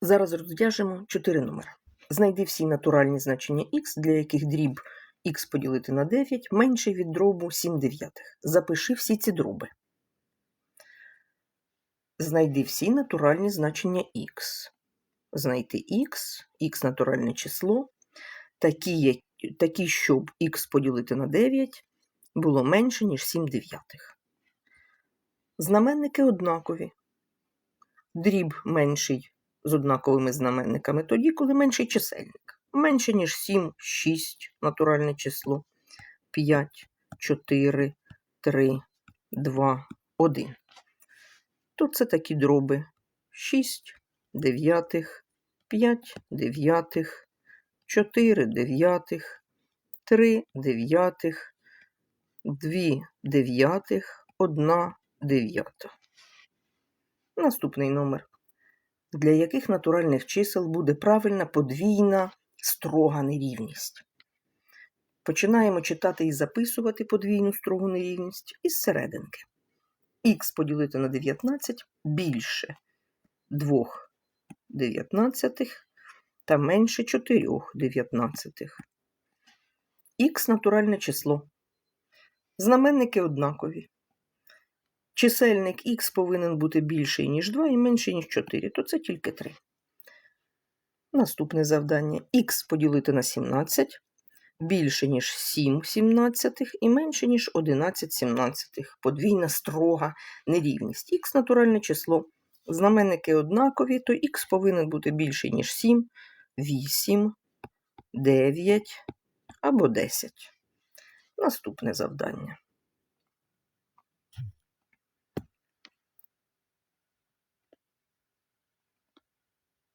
Зараз розв'яжемо 4 номери. Знайди всі натуральні значення х, для яких дріб х поділити на 9 менший від дробу 7 дев'ятих. Запиши всі ці дроби. Знайди всі натуральні значення х. Знайти х, х натуральне число, такі, такі, щоб х поділити на 9 було менше, ніж 7 дев'ятих. Знаменники однакові. Дріб менший з однаковими знаменниками тоді, коли менший чисельник. Менше, ніж 7, 6 натуральне число, 5, 4, 3, 2, 1. Тут це такі дроби 6 дев'ятих, 5 дев'ятих, 4 дев'ятих, 3 дев'ятих, 2 дев'ятих, 1 дев'ята. Наступний номер. Для яких натуральних чисел буде правильна подвійна строга нерівність? Починаємо читати і записувати подвійну строгу нерівність із серединки. Х поділити на 19 більше 2 дев'ятнадцятих та менше 4 дев'ятнадцятих. Х натуральне число. Знаменники однакові. Чисельник х повинен бути більший, ніж 2 і менший, ніж 4, то це тільки 3. Наступне завдання. х поділити на 17 більше, ніж 7 сімнадцятих і менше, ніж 11 сімнадцятих. Подвійна строга нерівність. х натуральне число. Знаменники однакові, то х повинен бути більший, ніж 7, 8, 9 або 10. Наступне завдання.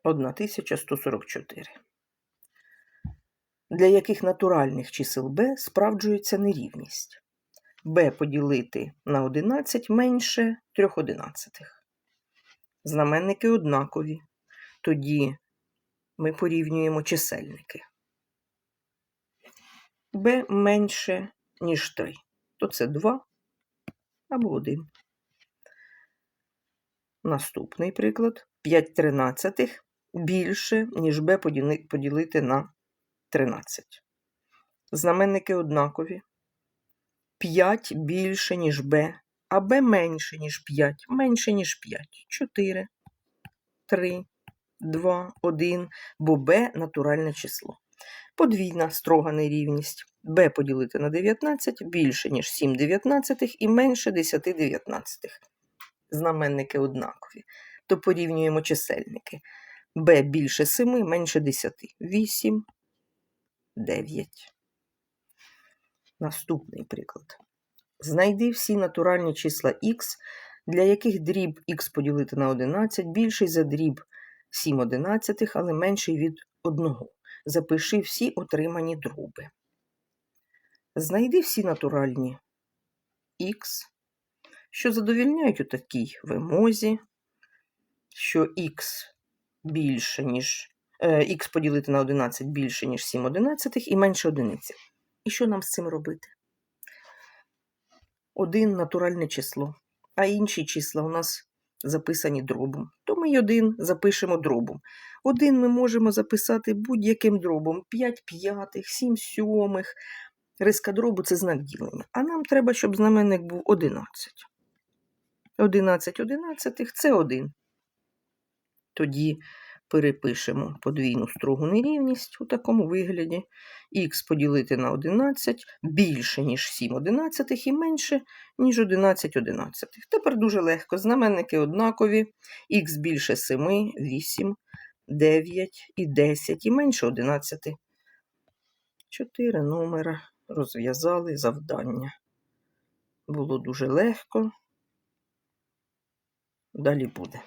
Одна тисяча сто сорок чотири. Для яких натуральних чисел b справджується нерівність? b поділити на 11 менше 3 одинадцятих. Знаменники однакові. Тоді ми порівнюємо чисельники. b менше, ніж 3. То це 2 або 1. Наступний приклад. 5 тринадцятих більше, ніж b поділити на 13. Знаменники однакові. 5 більше, ніж b, а b менше, ніж 5, менше, ніж 5. 4, 3, 2, 1, бо b натуральне число. Подвійна строга нерівність. b поділити на 19 більше, ніж 7 дев'ятнадцятих і менше 10 дев'ятнадцятих. Знаменники однакові. То порівнюємо чисельники. B більше 7, менше 10. 8, 9. Наступний приклад. Знайди всі натуральні числа х, для яких дріб х поділити на 11 більший за дріб 7 одинадцятих, але менший від 1. Запиши всі отримані дроби. Знайди всі натуральні х, що задовільняють у такій вимозі, що х більше, ніж е, х поділити на 11 більше, ніж 7 одинадцятих і менше одиниці. І що нам з цим робити? Один натуральне число, а інші числа у нас записані дробом. То ми й один запишемо дробом. Один ми можемо записати будь-яким дробом: 5 п'ятих, 7 сьомих. Риска дробу це знак ділення. А нам треба, щоб знаменник був 11. 11 одинадцятих це 1. Тоді перепишемо подвійну строгу нерівність у такому вигляді. х поділити на 11 більше, ніж 7 одинадцятих і менше, ніж 11 одинадцятих. Тепер дуже легко. Знаменники однакові. х більше 7, 8, 9 і 10 і менше 11. Чотири номера розв'язали завдання. Було дуже легко. Далі буде.